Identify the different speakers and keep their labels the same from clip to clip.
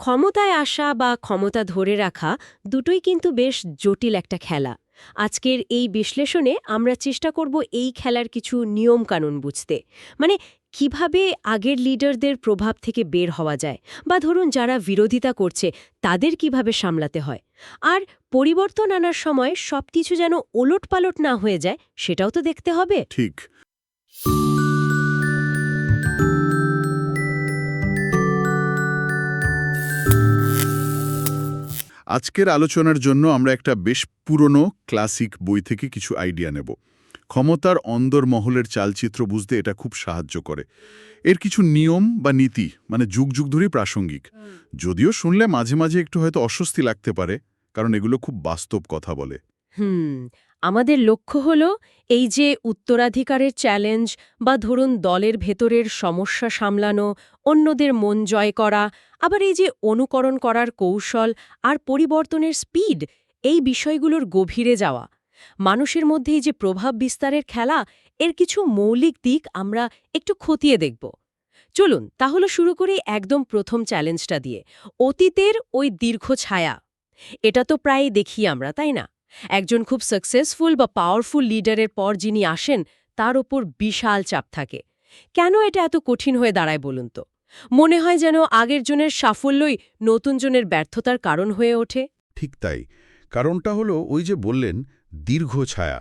Speaker 1: ক্ষমতায় আসা বা ক্ষমতা ধরে রাখা দুটোই কিন্তু বেশ জটিল একটা খেলা। আজকের এই বিশ্লেষণে আমরা চেষ্টা করব এই খেলার কিছু নিয়মকানুন বুঝতে। মানে কীভাবে আগের লিডারদের প্রভাব থেকে বের হওয়া যায় বা ধরুন যারা বিরোধিতা করছে তাদের কীভাবে সামলাতে হয়। আর পরিবর্তন আনার সময় সবকিছু যেন ওলটপালট না হয়ে যায় সেটাও তো দেখতে হবে।
Speaker 2: ঠিক। আজকের আলোচনার জন্য আমরা একটা বেশ পুরনো ক্লাসিক বই থেকে কিছু আইডিয়া নেব। ক্ষমতার অন্দরমহলের চালচিত্র বুঝতে এটা খুব সাহায্য করে। এর কিছু নিয়ম বা নীতি মানে যুগ যুগ ধরেই প্রাসঙ্গিক। যদিও শুনলে মাঝে মাঝে একটু হয়তো অস্বস্তি লাগতে পারে কারণ এগুলো খুব বাস্তব কথা বলে।
Speaker 1: হুম আমাদের লক্ষ্য হল এই যে উত্তরাধিকারের চ্যালেঞ্জ বা ধরুন দলের ভেতরের সমস্যা সামলানো, অন্যদের মন জয় করা, আবার এই যে অনুকরণ করার কৌশল আর পরিবর্তনের স্পিড, এই বিষয়গুলোর গভীরে যাওয়া। মানুষের মধ্যে এই যে প্রভাব বিস্তারের খেলা, এর কিছু মৌলিক দিক আমরা একটু খতিয়ে দেখব। চলুন, তাহলে শুরু করি একদম প্রথম চ্যালেঞ্জটা দিয়ে, অতীতের ওই দীর্ঘ ছায়া। এটা তো প্রায় দেখি আমরা, তাই না? একজন খুব সাকসেসফুল বা পাওয়ারফুল লিডারের পর যিনি আসেন, তার ওপর বিশাল চাপ থাকে। কেন এটা এত কঠিন হয়ে দাঁড়ায় বলুন তো? মনে হয় যেন আগের জনের সাফল্যই নতুন জনের ব্যর্থতার কারণ হয়ে ওঠে।
Speaker 2: ঠিক তাই। কারণটা হলো ওই যে বললেন, দীর্ঘ ছায়া।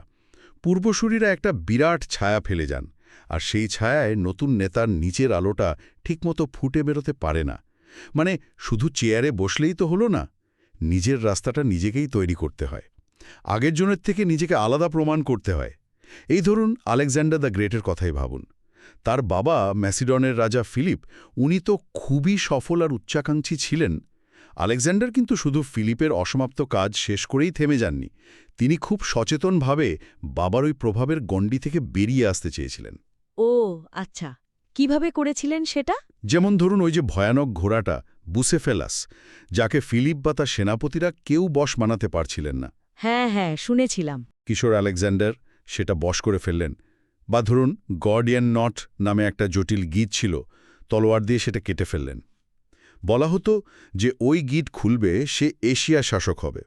Speaker 2: পূর্বসূরীরা একটা বিরাট ছায়া ফেলে যান, আর সেই ছায়ায় নতুন নেতার নিচের আলোটা ঠিকমতো ফুটে বেরোতে পারে না। মানে শুধু চেয়ারে বসলেই তো হলো না, নিজের রাস্তাটা নিজেকেই তৈরি করতে হয়। আগের জনের থেকে নিজেকে আলাদা প্রমাণ করতে হয়। এই ধরুন আলেকজান্ডার দ্য গ্রেটের কথাই ভাবুন। তার বাবা ম্যাসিডনের রাজা ফিলিপ উনি তো খুবই সফল আর উচ্চাকাঙ্ক্ষী ছিলেন। আলেকজান্ডার কিন্তু শুধু ফিলিপের অসমাপ্ত কাজ শেষ করেই থেমে যাননি। তিনি খুব সচেতনভাবে বাবার ওই প্রভাবের গণ্ডি থেকে বেরিয়ে আসতে চেয়েছিলেন।
Speaker 1: ও আচ্ছা। কীভাবে করেছিলেন সেটা?
Speaker 2: যেমন ধরুন ওই যে ভয়ানক ঘোড়াটা বুসেফেলাস যাকে ফিলিপ বা তার সেনাপতিরা কেউ বশ মানাতে পারছিলেন না।
Speaker 1: হ্যাঁ হ্যাঁ শুনেছিলাম।
Speaker 2: কিশোর আলেকজান্ডার সেটা বশ করে ফেললেন। বা ধরুন গর্ডিয়ান নট নামে একটা জটিল গীত ছিল, তলোয়ার দিয়ে সেটা কেটে ফেললেন। বলা হতো যে ওই গীত খুলবে, সে এশিয়া শাসক হবে।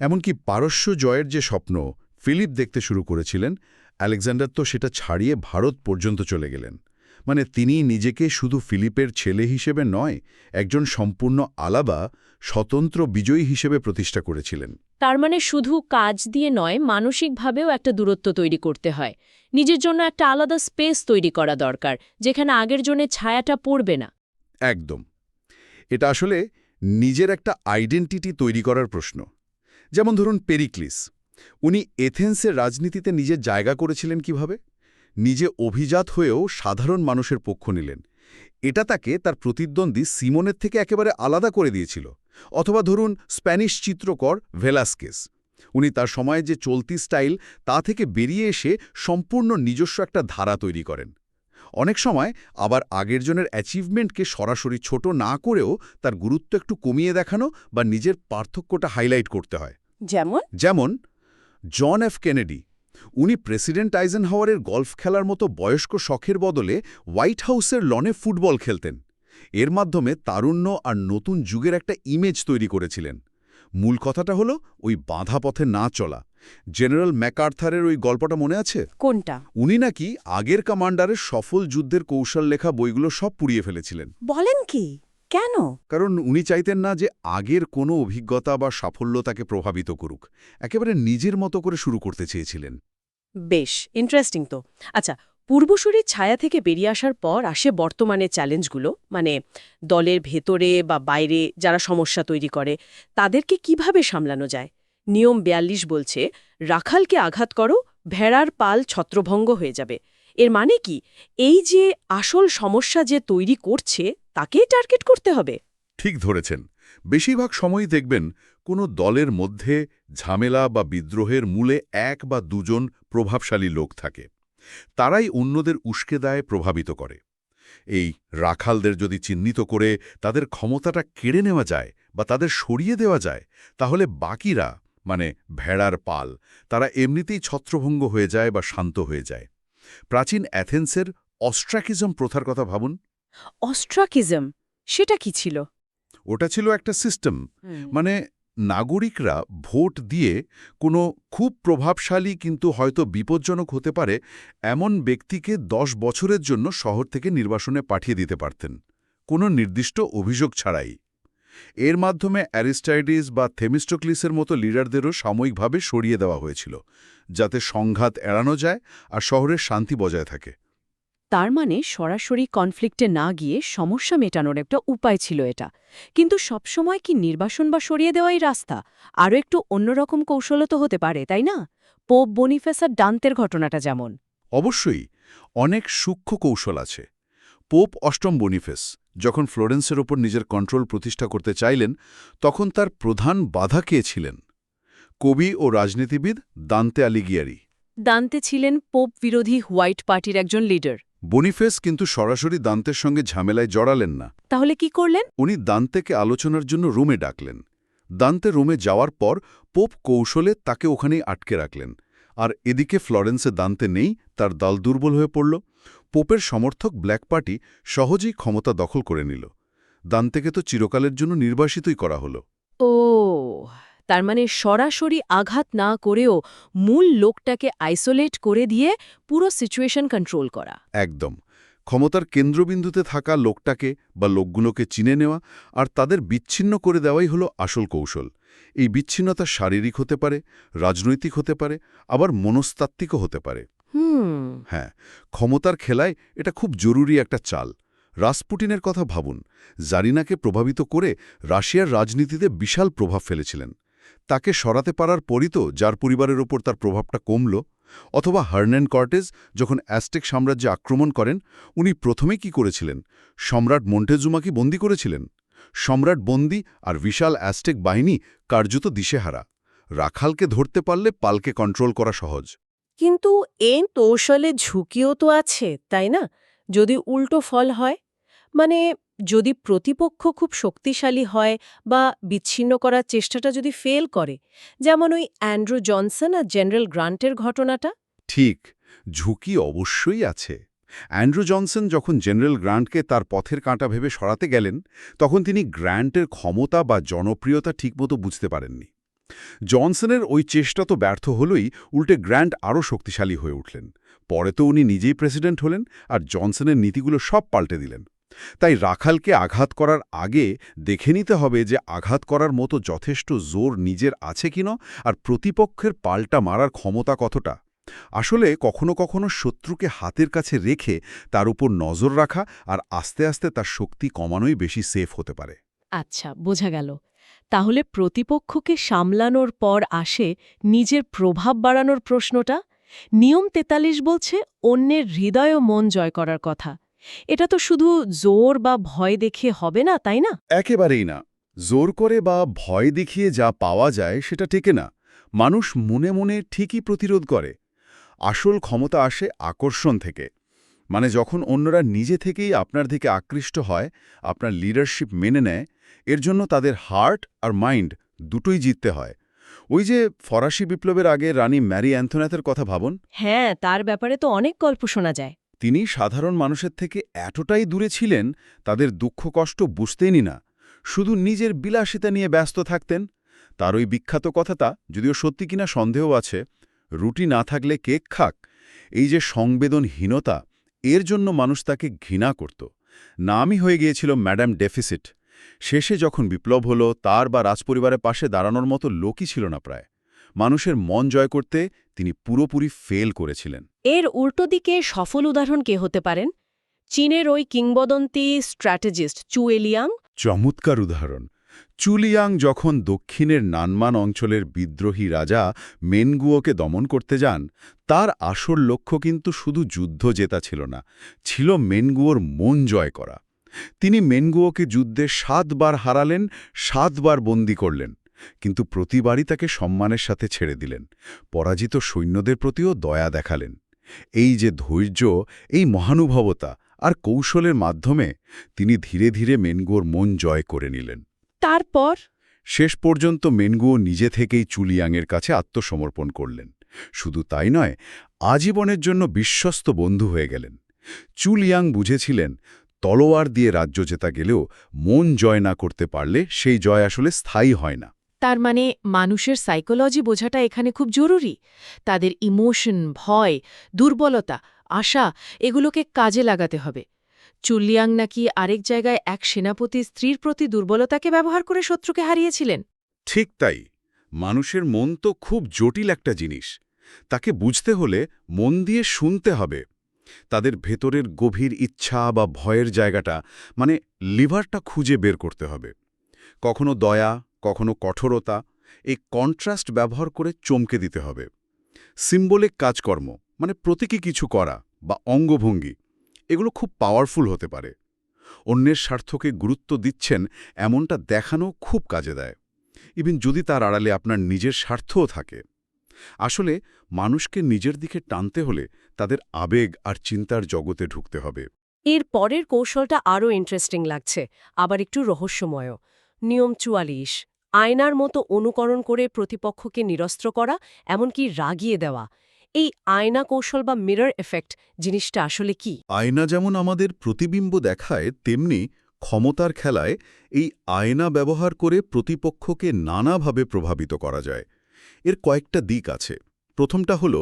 Speaker 2: এমনকি পারস্য জয়ের যে স্বপ্ন, ফিলিপ দেখতে শুরু করেছিলেন, আলেকজান্ডার তো সেটা ছাড়িয়ে ভারত পর্যন্ত চলে গেলেন। মানে তিনি নিজেকে শুধু ফিলিপের ছেলে হিসেবে নয়, একজন সম্পূর্ণ আলাবা স্বতন্ত্র বিজয়ী হিসেবে প্রতিষ্ঠা করেছিলেন।
Speaker 1: তার মানে শুধু কাজ দিয়ে নয়, মানসিকভাবেও একটা দূরত্ব তৈরি করতে হয়। নিজের জন্য একটা আলাদা স্পেস তৈরি করা দরকার, যেখানে আগের জনের ছায়াটা পড়বে না।
Speaker 2: একদম। এটা আসলে নিজের একটা আইডেন্টিটি তৈরি করার প্রশ্ন। যেমন ধরুন পেরিক্লিস, উনি এথেন্সের রাজনীতিতে নিজের জায়গা করেছিলেন কীভাবে? নিজে অভিজাত হয়েও সাধারণ মানুষের পক্ষ নিলেন। এটা তাকে তার প্রতিদ্বন্দ্বী সিমনের থেকে একেবারে আলাদা করে দিয়েছিল। অথবা ধরুন স্প্যানিশ চিত্রকর ভেলাস্কেস। উনি তার সময়ে যে চলতি স্টাইল তা থেকে বেরিয়ে এসে সম্পূর্ণ নিজস্ব একটা ধারা তৈরি করেন। অনেক সময় আবার আগের জনের অ্যাচিভমেন্টকে সরাসরি ছোট না করেও তার গুরুত্ব একটু কমিয়ে দেখানো বা নিজের পার্থক্যটা হাইলাইট করতে হয়।
Speaker 1: যেমন?
Speaker 2: যেমন জন এফ কেনেডি। উনি প্রেসিডেন্ট আইজেন হাওয়ারের গল্ফ খেলার মতো বয়স্ক শখের বদলে হোয়াইট হাউসের লনে ফুটবল খেলতেন। এর মাধ্যমে তারুণ্য আর নতুন যুগের একটা ইমেজ তৈরি করেছিলেন। মূল কথাটা হলো ওই বাঁধা পথে না চলা। জেনারেল ম্যাকার্থারের ওই গল্পটা মনে আছে?
Speaker 1: কোনটা?
Speaker 2: উনি নাকি আগের কমান্ডারের সফল যুদ্ধের কৌশল লেখা বইগুলো সব পুড়িয়ে ফেলেছিলেন।
Speaker 1: বলেন কি? কেন?
Speaker 2: কারণ উনি চাইতেন না যে আগের কোনো অভিজ্ঞতা বা সাফল্য তাকে প্রভাবিত করুক। একেবারে নিজের মতো করে শুরু করতে চেয়েছিলেন।
Speaker 1: বেশ ইন্টারেস্টিং তো। আচ্ছা পূর্বসূরির ছায়া থেকে বেরিয়ে আসার পর আসে বর্তমানে চ্যালেঞ্জগুলো মানে দলের ভেতরে বা বাইরে যারা সমস্যা তৈরি করে, তাদেরকে কীভাবে সামলানো যায়? নিয়ম বেয়াল্লিশ বলছে, রাখালকে আঘাত করো, ভেড়ার পাল ছত্রভঙ্গ হয়ে যাবে। এর মানে কি? এই যে আসল সমস্যা যে তৈরি করছে, তাকেই টার্গেট করতে হবে।
Speaker 2: ঠিক ধরেছেন। বেশিরভাগ সময়ই দেখবেন কোনো দলের মধ্যে ঝামেলা বা বিদ্রোহের মূলে এক বা দুজন প্রভাবশালী লোক থাকে। তারাই অন্যদের উস্কে দেয় প্রভাবিত করে। এই রাখালদের যদি চিহ্নিত করে তাদের ক্ষমতাটা কেড়ে নেওয়া যায় বা তাদের সরিয়ে দেওয়া যায় তাহলে বাকিরা মানে ভেড়ার পাল তারা এমনিতেই ছত্রভঙ্গ হয়ে যায় বা শান্ত হয়ে যায়। প্রাচীন অ্যাথেন্সের অস্ট্রাকিজম প্রথার কথা ভাবুন।
Speaker 1: অস্ট্রাকিজম? সেটা কি ছিল?
Speaker 2: ওটা ছিল একটা সিস্টেম। মানে নাগরিকরা ভোট দিয়ে কোনো খুব প্রভাবশালী কিন্তু হয়তো বিপজ্জনক হতে পারে এমন ব্যক্তিকে দশ বছরের জন্য শহর থেকে নির্বাসনে পাঠিয়ে দিতে পারতেন। কোনো নির্দিষ্ট অভিযোগ ছাড়াই। এর মাধ্যমে অ্যারিস্টাইডিস বা থেমিস্টোক্লিসের মতো লিডারদেরও সাময়িকভাবে সরিয়ে দেওয়া হয়েছিল, যাতে সংঘাত এড়ানো যায় আর শহরের শান্তি বজায় থাকে।
Speaker 3: তার মানে সরাসরি কনফ্লিক্টে না গিয়ে সমস্যা মেটানোর একটা উপায় ছিল এটা। কিন্তু সবসময় কি নির্বাসন বা সরিয়ে দেওয়াই রাস্তা? আরও একটু অন্যরকম কৌশলও তো হতে পারে তাই না? পোপ বনিফেসার ডান্তের ঘটনাটা যেমন।
Speaker 2: অবশ্যই অনেক সূক্ষ্ম কৌশল আছে। পোপ অষ্টম বনিফেস যখন ফ্লোরেন্সের ওপর নিজের কন্ট্রোল প্রতিষ্ঠা করতে চাইলেন তখন তার প্রধান বাধা কে ছিলেন? কবি ও রাজনীতিবিদ দান্তে আলিগিয়ারি।
Speaker 3: দান্তে ছিলেন পোপ বিরোধী হোয়াইট পার্টির একজন লিডার।
Speaker 2: বনিফেস কিন্তু সরাসরি দান্তের সঙ্গে ঝামেলায় জড়ালেন না।
Speaker 3: তাহলে কি করলেন?
Speaker 2: উনি দান্তেকে আলোচনার জন্য রুমে ডাকলেন। দান্তে রুমে যাওয়ার পর পোপ কৌশলে তাকে ওখানেই আটকে রাখলেন। আর এদিকে ফ্লরেন্সে দান্তে নেই তার দল দুর্বল হয়ে পড়ল। পোপের সমর্থক ব্ল্যাক পার্টি সহজেই ক্ষমতা দখল করে নিল। দান্তেকে তো চিরকালের জন্য নির্বাসিতই করা হলো।
Speaker 3: ও তার মানে সরাসরি আঘাত না করেও মূল লোকটাকে আইসোলেট করে দিয়ে পুরো সিচুয়েশন কন্ট্রোল করা।
Speaker 2: একদম। ক্ষমতার কেন্দ্রবিন্দুতে থাকা লোকটাকে বা লোকগুলোকে চিনে নেওয়া আর তাদের বিচ্ছিন্ন করে দেওয়াই হলো আসল কৌশল। এই বিচ্ছিন্নতা শারীরিক হতে পারে রাজনৈতিক হতে পারে আবার মনস্তাত্ত্বিকও হতে পারে।
Speaker 3: হুম।
Speaker 2: হ্যাঁ ক্ষমতার খেলায় এটা খুব জরুরি একটা চাল। রাসপুটিনের কথা ভাবুন। জারিনাকে প্রভাবিত করে রাশিয়ার রাজনীতিতে বিশাল প্রভাব ফেলেছিলেন। তাকে সরাতে পারার পরই তো যার পরিবারের ওপর তার প্রভাবটা কমল, অথবা হার্নেন কর্টেজ যখন অ্যাস্টেক সাম্রাজ্যে আক্রমণ করেন, উনি প্রথমে কি করেছিলেন? সম্রাট মন্টেজুমাকে বন্দি করেছিলেন? সম্রাট বন্দি আর বিশাল অ্যাস্টেক বাহিনী কার্যত দিশেহারা। রাখালকে ধরতে পারলে পালকে কন্ট্রোল করা সহজ।
Speaker 1: কিন্তু এই কৌশলে ঝুঁকিও তো আছে, তাই না? যদি উল্টো ফল হয়। মানে যদি প্রতিপক্ষ খুব শক্তিশালী হয় বা বিচ্ছিন্ন করার চেষ্টাটা যদি ফেল করে, যেমন ওই অ্যান্ড্রু জনসন আর জেনারেল গ্রান্টের ঘটনাটা?
Speaker 2: ঠিক, ঝুঁকি অবশ্যই আছে। অ্যান্ড্রু জনসন যখন জেনারেল গ্রান্টকে তার পথের কাঁটা ভেবে সরাতে গেলেন, তখন তিনি গ্র্যান্টের ক্ষমতা বা জনপ্রিয়তা ঠিকমতো বুঝতে পারেননি। জনসনের ওই চেষ্টা তো ব্যর্থ হলেই উল্টে গ্র্যান্ট আরও শক্তিশালী হয়ে উঠলেন। পরে তো উনি নিজেই প্রেসিডেন্ট হলেন আর জনসনের নীতিগুলো সব পাল্টে দিলেন। তাই রাখালকে আঘাত করার আগে দেখে নিতে হবে যে আঘাত করার মতো যথেষ্ট জোর নিজের আছে কিনা আর প্রতিপক্ষের পাল্টা মারার ক্ষমতা কতটা। আসলে কখনো কখনো শত্রুকে হাতের কাছে রেখে তার উপর নজর রাখা আর আস্তে আস্তে তার শক্তি কমানোই বেশি সেফ হতে পারে।
Speaker 3: আচ্ছা বোঝা গেল। তাহলে প্রতিপক্ষকে সামলানোর পর আসে নিজের প্রভাব বাড়ানোর প্রশ্নটা? নিয়ম তেতাল্লিশ বলছে, অন্যের হৃদয় ও মন জয় করার কথা। এটা তো শুধু জোর বা ভয় দেখে হবে না তাই না?
Speaker 2: একেবারেই না। জোর করে বা ভয় দেখিয়ে যা পাওয়া যায় সেটা টেকে না। মানুষ মনে মনে ঠিকই প্রতিরোধ করে। আসল ক্ষমতা আসে আকর্ষণ থেকে। মানে যখন অন্যরা নিজে থেকেই আপনার দিকে আকৃষ্ট হয় আপনার লিডারশিপ মেনে নেয় এর জন্য তাদের হার্ট আর মাইন্ড দুটোই জিততে হয়। ওই যে ফরাসি বিপ্লবের আগে রানী ম্যারি অ্যান্থোনাথের কথা ভাবুন।
Speaker 1: হ্যাঁ তার ব্যাপারে তো অনেক গল্প শোনা যায়।
Speaker 2: তিনি সাধারণ মানুষের থেকে এতটাই দূরে ছিলেন, তাদের দুঃখ কষ্ট বুঝতেনই না। শুধু নিজের বিলাসিতা নিয়ে ব্যস্ত থাকতেন। তার ওই বিখ্যাত কথাটা, যদিও সত্যি কিনা সন্দেহ আছে, রুটি না থাকলে কেক খাক, এই যে সংবেদনহীনতা, এর জন্য মানুষ তাকে ঘৃণা করত। নামই হয়ে গিয়েছিল ম্যাডাম ডেফিসিট। শেষে যখন বিপ্লব হলো, তার বা রাজপরিবারের পাশে দাঁড়ানোর মতো লোকই ছিল না প্রায়। মানুষের মন জয় করতে তিনি পুরোপুরি ফেল করেছিলেন।
Speaker 1: এর উল্টো দিকে সফল উদাহরণ কে হতে পারেন? চীনের ওই কিংবদন্তি স্ট্র্যাটেজিস্ট চুয়েলিয়াং
Speaker 2: চমৎকার উদাহরণ। চুলিয়াং যখন দক্ষিণের নানমান অঞ্চলের বিদ্রোহী রাজা মেনগুয়োকে দমন করতে যান তার আসল লক্ষ্য কিন্তু শুধু যুদ্ধ জেতা ছিল না ছিল মেনগুয়োর মন জয় করা। তিনি মেনগুয়োকে যুদ্ধে সাতবার হারালেন সাতবার বন্দি করলেন। কিন্তু প্রতিবারই তাকে সম্মানের সাথে ছেড়ে দিলেন পরাজিত সৈন্যদের প্রতিও দয়া দেখালেন। এই যে ধৈর্য এই মহানুভবতা আর কৌশলের মাধ্যমে তিনি ধীরে ধীরে মেনগুয়োর মন জয় করে নিলেন।
Speaker 1: তারপর?
Speaker 2: শেষ পর্যন্ত মেনগুও নিজে থেকেই চুলিয়াংয়ের কাছে আত্মসমর্পণ করলেন। শুধু তাই নয় আজীবনের জন্য বিশ্বস্ত বন্ধু হয়ে গেলেন। চুলিয়াং বুঝেছিলেন তলোয়ার দিয়ে রাজ্য জেতা গেলেও মন জয় না করতে পারলে সেই জয় আসলে স্থায়ী হয় না।
Speaker 3: তার মানে মানুষের সাইকোলজি বোঝাটা এখানে খুব জরুরি। তাদের ইমোশন ভয়, দুর্বলতা, আশা এগুলোকে কাজে লাগাতে হবে। চুল্লিয়াং নাকি আরেক জায়গায় এক সেনাপতি স্ত্রীর প্রতি দুর্বলতাকে ব্যবহার করে শত্রুকে হারিয়েছিলেন?
Speaker 2: ঠিক তাই। মানুষের মন তো খুব জটিল একটা জিনিস। তাকে বুঝতে হলে মন দিয়ে শুনতে হবে। তাদের ভেতরের গভীর ইচ্ছা বা ভয়ের জায়গাটা মানে লিভারটা খুঁজে বের করতে হবে। কখনো দয়া কখনো কঠোরতা, এই কন্ট্রাস্ট ব্যবহার করে চমকে দিতে হবে। সিম্বলিক কাজকর্ম মানে প্রতীকী কিছু করা বা অঙ্গভঙ্গি, এগুলো খুব পাওয়ারফুল হতে পারে। অন্যের স্বার্থকে গুরুত্ব দিচ্ছেন, এমনটা দেখানো খুব কাজে দেয়। ইভিন যদি তার আড়ালে আপনার নিজের স্বার্থও থাকে। আসলে, মানুষকে নিজের দিকে টানতে হলে তাদের আবেগ আর চিন্তার জগতে ঢুকতে হবে।
Speaker 1: এর পরের কৌশলটা আরও ইন্টারেস্টিং লাগছে, আবার একটু রহস্যময় নিয়ম চুয়াল্লিশ। আয়নার মতো অনুকরণ করে প্রতিপক্ষকে নিরস্ত্র করা, এমনকি রাগিয়ে দেওয়া। এই আয়না কৌশল বা মিরর এফেক্ট জিনিসটা আসলে কি?
Speaker 2: আয়না যেমন আমাদের প্রতিবিম্ব দেখায়, তেমনি ক্ষমতার খেলায় এই আয়না ব্যবহার করে প্রতিপক্ষকে নানাভাবে প্রভাবিত করা যায়। এর কয়েকটা দিক আছে। প্রথমটা হল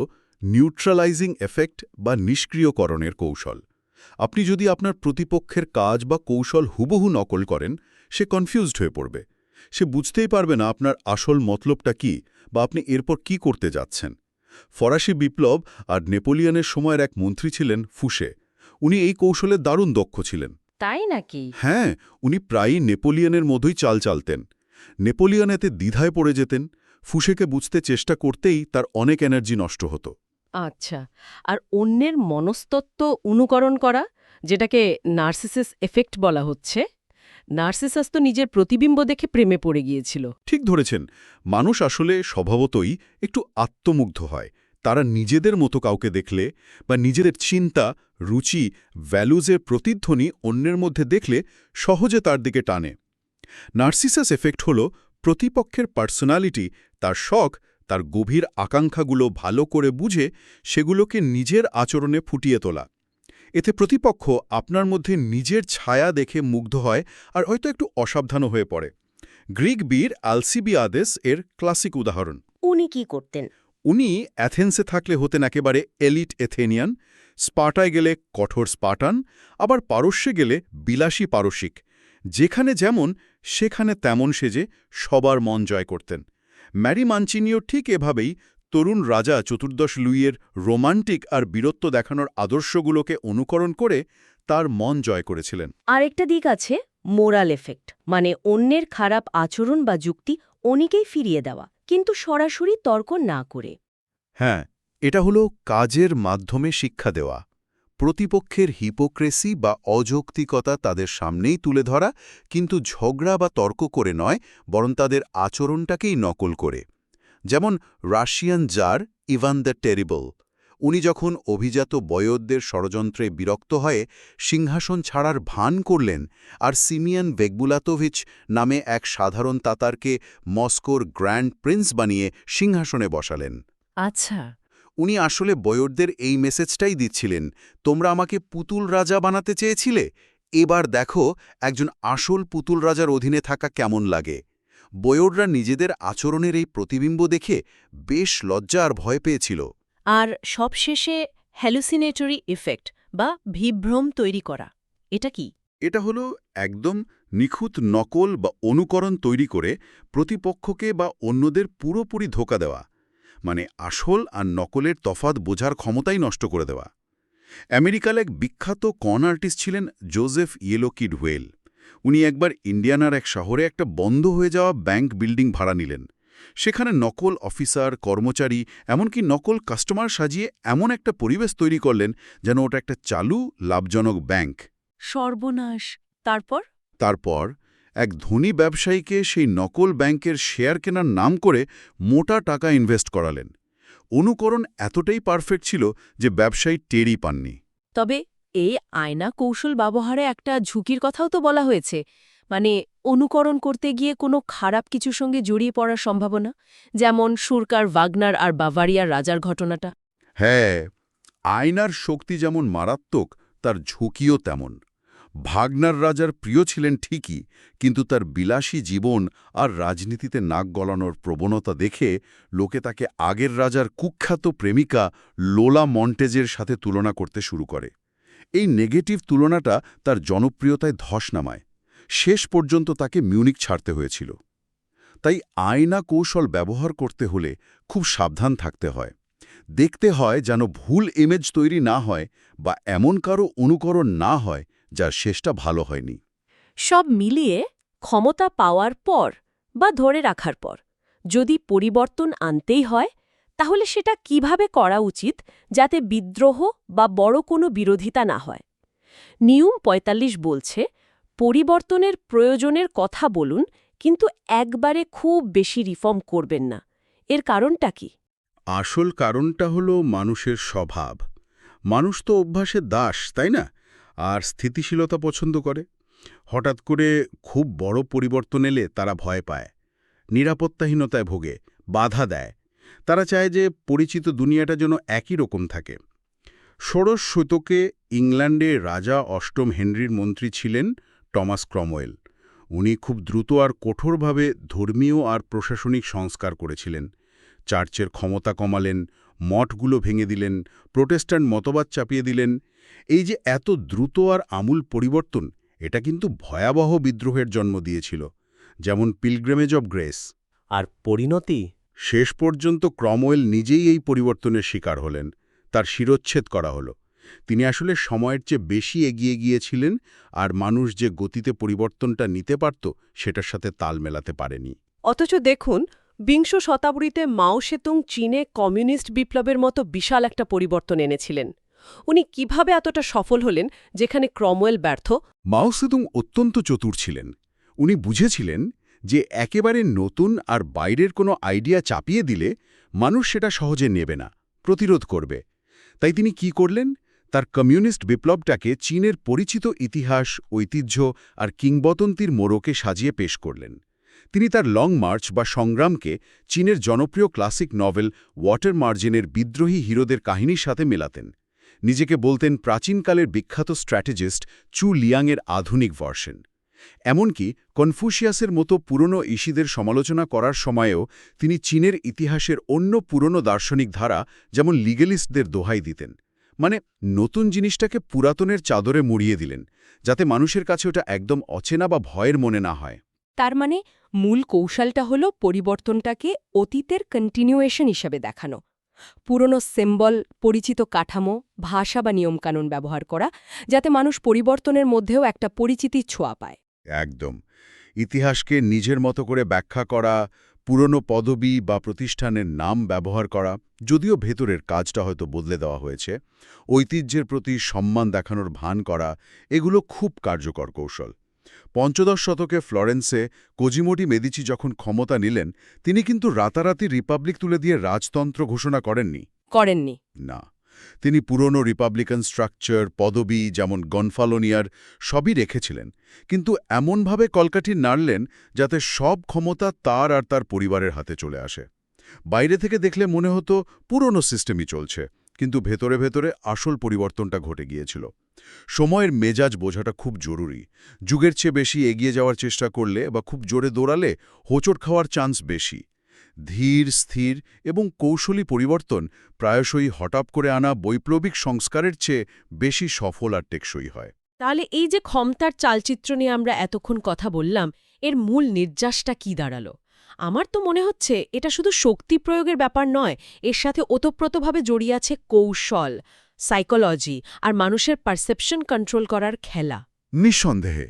Speaker 2: নিউট্রালাইজিং এফেক্ট বা নিষ্ক্রিয়করণের কৌশল। আপনি যদি আপনার প্রতিপক্ষের কাজ বা কৌশল হুবহু নকল করেন সে কনফিউজড হয়ে পড়বে। সে বুঝতেই পারবে না আপনার আসল মতলবটা কি বা আপনি এরপর কি করতে যাচ্ছেন। ফরাসি বিপ্লব আর নেপোলিয়নের সময়ের এক মন্ত্রী ছিলেন ফুসে। উনি এই কৌশলে দারুণ দক্ষ ছিলেন।
Speaker 1: তাই নাকি?
Speaker 2: হ্যাঁ উনি প্রায়ই নেপোলিয়নের মতোই চাল চালতেন। নেপোলিয়ন এতে দ্বিধায় পড়ে যেতেন। ফুসেকে বুঝতে চেষ্টা করতেই তার অনেক এনার্জি নষ্ট হতো।
Speaker 1: আচ্ছা আর অন্যের মনস্তত্ত্ব অনুকরণ করা যেটাকে নার্সিসিস এফেক্ট বলা হচ্ছে? নার্সিসাস তো নিজের প্রতিবিম্ব দেখে প্রেমে পড়ে গিয়েছিল।
Speaker 2: ঠিক ধরেছেন। মানুষ আসলে স্বভাবতই একটু আত্মমুগ্ধ হয়। তারা নিজেদের মতো কাউকে দেখলে বা নিজেদের চিন্তা, রুচি, ভ্যালুজের প্রতিধ্বনি অন্যের মধ্যে দেখলে সহজে তার দিকে টানে। নার্সিসাস এফেক্ট হল প্রতিপক্ষের পার্সোনালিটি, তার শখ, তার গভীর আকাঙ্ক্ষাগুলো ভালো করে বুঝে সেগুলোকে নিজের আচরণে ফুটিয়ে তোলা। এতে প্রতিপক্ষ আপনার মধ্যে নিজের ছায়া দেখে মুগ্ধ হয় আর হয়তো একটু অসাবধানও হয়ে পড়ে। গ্রিক বীর আলসিবি আদেস এর ক্লাসিক উদাহরণ।
Speaker 1: উনি কি করতেন?
Speaker 2: উনি অ্যাথেন্সে থাকলে হতেন একেবারে এলিট এথেনিয়ান স্পার্টায় গেলে কঠোর স্পার্টান আবার পারস্যে গেলে বিলাসী পারসিক। যেখানে যেমন সেখানে তেমন সেজে সবার মন জয় করতেন। ম্যারি মানচিনিও ঠিক এভাবেই তরুণ রাজা চতুর্দশ লুইয়ের রোমান্টিক আর বীরত্ব দেখানোর আদর্শগুলোকে অনুকরণ করে তার মন জয় করেছিলেন।
Speaker 1: আরেকটা দিক আছে মোরাল এফেক্ট মানে অন্যের খারাপ আচরণ বা যুক্তি অনেকেই ফিরিয়ে দেওয়া কিন্তু সরাসরি তর্ক না করে।
Speaker 2: হ্যাঁ এটা হলো কাজের মাধ্যমে শিক্ষা দেওয়া। প্রতিপক্ষের হিপোক্রেসি বা অযৌক্তিকতা তাদের সামনেই তুলে ধরা কিন্তু ঝগড়া বা তর্ক করে নয় বরং তাদের আচরণটাকেই নকল করে। যেমন Russian tsar Ivan the Terrible. উনি যখন অভিজাত বয়োদ্দের ষড়যন্ত্রে বিরক্ত হয়ে সিংহাসন ছাড়ার ভান করলেন আর সিমিয়ান ভেগবুলাতোভিচ নামে এক সাধারণ তাতারকে মস্কোর গ্র্যান্ড প্রিন্স বানিয়ে সিংহাসনে বসালেন।
Speaker 1: আচ্ছা।
Speaker 2: উনি আসলে বয়োরদের এই মেসেজটাই দিচ্ছিলেন তোমরা আমাকে পুতুল রাজা বানাতে চেয়েছিলে? এবার দেখো একজন আসল পুতুল রাজার অধীনে থাকা কেমন লাগে। বয়োররা নিজেদের আচরণের এই প্রতিবিম্ব দেখে বেশ লজ্জা আর ভয় পেয়েছিল।
Speaker 1: আর সবশেষে হ্যালুসিনেটরি ইফেক্ট বা বিভ্রম তৈরি করা। এটা কি?
Speaker 2: এটা হলো একদম নিখুঁত নকল বা অনুকরণ তৈরি করে প্রতিপক্ষকে বা অন্যদের পুরোপুরি ধোকা দেওয়া মানে আসল আর নকলের তফাত বোঝার ক্ষমতাই নষ্ট করে দেওয়া। আমেরিকার এক বিখ্যাত কন আর্টিস্ট ছিলেন জোজেফ ইয়েলোকিড ওয়েল উনি একবার ইন্ডিয়ানার এক শহরে একটা বন্ধ হয়ে যাওয়া ব্যাংক বিল্ডিং ভাড়া নিলেন। সেখানে নকল অফিসার কর্মচারী এমনকি নকল কাস্টমার সাজিয়ে এমন একটা পরিবেশ তৈরি করলেন যেন ওটা একটা চালু লাভজনক ব্যাংক।
Speaker 1: সর্বনাশ। তারপর?
Speaker 2: তারপর এক ধনী ব্যবসায়ীকে সেই নকল ব্যাংকের শেয়ার কেনার নাম করে মোটা টাকা ইনভেস্ট করালেন। অনুকরণ এতটাই পারফেক্ট ছিল যে ব্যবসায়ী টেরই পাননি।
Speaker 1: তবে এই আয়না কৌশল ব্যবহারে একটা ঝুঁকির কথাও তো বলা হয়েছে। মানে অনুকরণ করতে গিয়ে কোনো খারাপ কিছুর সঙ্গে জড়িয়ে পড়ার সম্ভাবনা? যেমন সুরকার ভাগনার আর বাভারিয়ার রাজার ঘটনাটা।
Speaker 2: হ্যাঁ আয়নার শক্তি যেমন মারাত্মক, তার ঝুঁকিও তেমন। ভাগনার রাজার প্রিয় ছিলেন ঠিকই, কিন্তু তার বিলাসী জীবন আর রাজনীতিতে নাক গলানোর প্রবণতা দেখে লোকে তাকে আগের রাজার কুখ্যাত প্রেমিকা লোলা মন্টেজের সাথে তুলনা করতে শুরু করে। এই নেগেটিভ তুলনাটা তার জনপ্রিয়তায় ধস নামায়। শেষ পর্যন্ত তাকে মিউনিক ছাড়তে হয়েছিল। তাই আয়না কৌশল ব্যবহার করতে হলে খুব সাবধান থাকতে হয়। দেখতে হয় যেন ভুল ইমেজ তৈরি না হয় বা এমন কারও অনুকরণ না হয় যার শেষটা ভালো হয়নি।
Speaker 3: সব মিলিয়ে ক্ষমতা পাওয়ার পর বা ধরে রাখার পর যদি পরিবর্তন আনতেই হয় তাহলে সেটা কীভাবে করা উচিত যাতে বিদ্রোহ বা বড় কোনো বিরোধিতা না হয়? নিয়ম ৪৫ বলছে, পরিবর্তনের প্রয়োজনের কথা বলুন, কিন্তু একবারে খুব বেশি রিফর্ম করবেন না। এর কারণটা কি?
Speaker 2: আসল কারণটা হলো মানুষের স্বভাব। মানুষ তো অভ্যাসের দাস, তাই না? আর স্থিতিশীলতা পছন্দ করে। হঠাৎ করে খুব বড় পরিবর্তন এলে তারা ভয় পায়। নিরাপত্তাহীনতায় ভোগে, বাধা দেয়। তারা চায় যে পরিচিত দুনিয়াটা যেন একই রকম থাকে। ষোড়শ শতকে ইংল্যান্ডে রাজা অষ্টম হেনরির মন্ত্রী ছিলেন টমাস ক্রমওয়েল। উনি খুব দ্রুত আর কঠোরভাবে ধর্মীয় আর প্রশাসনিক সংস্কার করেছিলেন। চার্চের ক্ষমতা কমালেন, মঠগুলো ভেঙে দিলেন, প্রোটেস্ট্যান্ট মতবাদ চাপিয়ে দিলেন। এই যে এত দ্রুত আর আমূল পরিবর্তন, এটা কিন্তু ভয়াবহ বিদ্রোহের জন্ম দিয়েছিল, যেমন পিলগ্রেমেজ অব গ্রেস।
Speaker 4: আর পরিণতি?
Speaker 2: শেষ পর্যন্ত ক্রমওয়েল নিজেই এই পরিবর্তনের শিকার হলেন তার শিরোচ্ছেদ করা হলো। তিনি আসলে সময়ের চেয়ে বেশি এগিয়ে গিয়েছিলেন আর মানুষ যে গতিতে পরিবর্তনটা নিতে পারত সেটার সাথে তাল মেলাতে পারেনি।
Speaker 3: অথচ দেখুন বিংশ শতাব্দীতে মাও সেতুং চীনে কমিউনিস্ট বিপ্লবের মতো বিশাল একটা পরিবর্তন এনেছিলেন। উনি কীভাবে এতটা সফল হলেন যেখানে ক্রমওয়েল ব্যর্থ?
Speaker 2: মাও সেতুং অত্যন্ত চতুর ছিলেন। উনি বুঝেছিলেন যে একেবারে নতুন আর বাইরের কোনো আইডিয়া চাপিয়ে দিলে মানুষ সেটা সহজে নেবে না, প্রতিরোধ করবে। তাই তিনি কি করলেন? তার কমিউনিস্ট বিপ্লবটাকে চীনের পরিচিত ইতিহাস, ঐতিহ্য আর কিংবদন্তির মোড়কে সাজিয়ে পেশ করলেন। তিনি তার লং মার্চ বা সংগ্রামকে চীনের জনপ্রিয় ক্লাসিক নভেল ওয়াটার মার্জিনের বিদ্রোহী হিরোদের কাহিনীর সাথে মেলাতেন। নিজেকে বলতেন প্রাচীনকালের বিখ্যাত স্ট্র্যাটেজিস্ট চু লিয়াংয়ের আধুনিক ভার্সন। এমনকি কনফুসিয়াসের মতো পুরনো ইসিদের সমালোচনা করার সময়েও তিনি চীনের ইতিহাসের অন্য পুরনো দার্শনিক ধারা, যেমন লিগেলিস্টদের দোহাই দিতেন। মানে নতুন জিনিসটাকে পুরাতনের চাদরে মুড়িয়ে দিলেন, যাতে মানুষের কাছে ওটা একদম অচেনা বা ভয়ের মনে না হয়।
Speaker 5: তার মানে মূল কৌশলটা হল পরিবর্তনটাকে অতীতের কন্টিনিউয়েশন হিসেবে দেখানো। পুরনো সিম্বল পরিচিত কাঠামো, ভাষা বা নিয়মকানুন ব্যবহার করা, যাতে মানুষ পরিবর্তনের মধ্যেও একটা পরিচিতির ছোঁয়া পায়।
Speaker 2: একদম। ইতিহাসকে নিজের মতো করে ব্যাখ্যা করা পুরনো পদবি বা প্রতিষ্ঠানের নাম ব্যবহার করা যদিও ভেতরের কাজটা হয়তো বদলে দেওয়া হয়েছে ঐতিহ্যের প্রতি সম্মান দেখানোর ভান করা এগুলো খুব কার্যকর কৌশল। পঞ্চদশ শতকে ফ্লরেন্সে কোজিমোটি মেদিচি যখন ক্ষমতা নিলেন তিনি কিন্তু রাতারাতি রিপাবলিক তুলে দিয়ে রাজতন্ত্র ঘোষণা করেননি।
Speaker 5: করেননি।
Speaker 2: না। তিনি পুরনো রিপাবলিকান স্ট্রাকচার পদবি যেমন গনফালোনিয়ার সবই রেখেছিলেন। কিন্তু এমনভাবে কলকাঠি নাড়লেন যাতে সব ক্ষমতা তার আর তার পরিবারের হাতে চলে আসে। বাইরে থেকে দেখলে মনে হতো পুরনো সিস্টেমই চলছে, কিন্তু ভেতরে ভেতরে আসল পরিবর্তনটা ঘটে গিয়েছিল। সময়ের মেজাজ বোঝাটা খুব জরুরি। যুগের চেয়ে বেশি এগিয়ে যাওয়ার চেষ্টা করলে বা খুব জোরে দৌড়ালে হোঁচট খাওয়ার চান্স বেশি। ধীর স্থির এবং কৌশলী পরিবর্তন প্রায়শই হঠাৎ করে আনা বৈপ্লবিক সংস্কারের চেয়ে বেশি সফল আর টেকসই হয়।
Speaker 1: তাহলে এই যে ক্ষমতার চালচিত্র নিয়ে আমরা এতক্ষণ কথা বললাম এর মূল নির্যাসটা কি দাঁড়াল? আমার তো মনে হচ্ছে এটা শুধু শক্তি প্রয়োগের ব্যাপার নয় এর সাথে ওতপ্রোতভাবে জড়িয়ে আছে কৌশল সাইকোলজি আর মানুষের পারসেপশন কন্ট্রোল করার খেলা।
Speaker 2: নিঃসন্দেহে।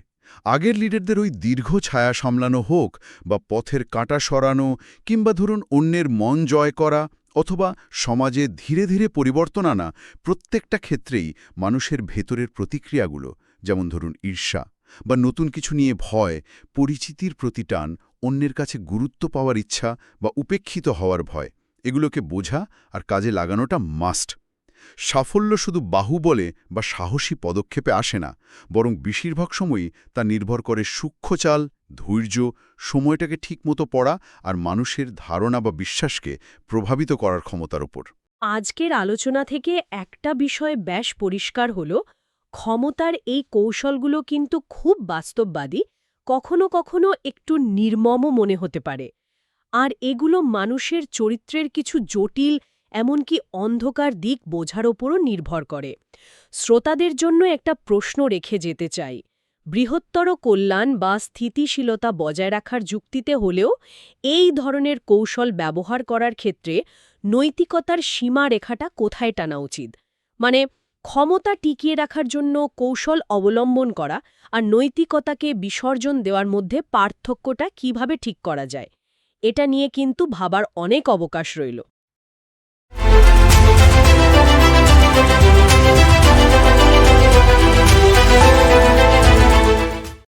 Speaker 2: আগের লিডারদের ওই দীর্ঘ ছায়া সামলানো হোক বা পথের কাঁটা সরানো কিংবা ধরুন অন্যের মন জয় করা অথবা সমাজে ধীরে ধীরে পরিবর্তন আনা প্রত্যেকটা ক্ষেত্রেই মানুষের ভেতরের প্রতিক্রিয়াগুলো, যেমন ধরুন ঈর্ষা বা নতুন কিছু নিয়ে ভয়, পরিচিতির প্রতি টান, অন্যের কাছে গুরুত্ব পাওয়ার ইচ্ছা বা উপেক্ষিত হওয়ার ভয়, এগুলোকে বোঝা আর কাজে লাগানোটা মাস্ট। সাফল্য শুধু বাহুবলে বা সাহসী পদক্ষেপে আসে না, বরং বেশিরভাগ সময়ই তা নির্ভর করে সূক্ষ্ম চাল ধৈর্য, সময়টাকে ঠিকমতো পড়া আর মানুষের ধারণা বা বিশ্বাসকে প্রভাবিত করার ক্ষমতার উপর।
Speaker 1: আজকের আলোচনা থেকে একটা বিষয় ব্যাস পরিষ্কার হল, ক্ষমতার এই কৌশলগুলো কিন্তু খুব বাস্তববাদী, কখনো কখনো একটু নির্মম মনে হতে পারে। আর এগুলো মানুষের চরিত্রের কিছু জটিল এমনকি অন্ধকার দিক বোঝার ওপরও নির্ভর করে। শ্রোতাদের জন্য একটা প্রশ্ন রেখে যেতে চাই। বৃহত্তর কল্যাণ বা স্থিতিশীলতা বজায় রাখার যুক্তিতে হলেও এই ধরনের কৌশল ব্যবহার করার ক্ষেত্রে নৈতিকতার সীমা রেখাটা কোথায় টানা উচিত? মানে ক্ষমতা টিকিয়ে রাখার জন্য কৌশল অবলম্বন করা আর নৈতিকতাকে বিসর্জন দেওয়ার মধ্যে পার্থক্যটা কীভাবে ঠিক করা যায়? এটা নিয়ে কিন্তু ভাবার অনেক অবকাশ রইল।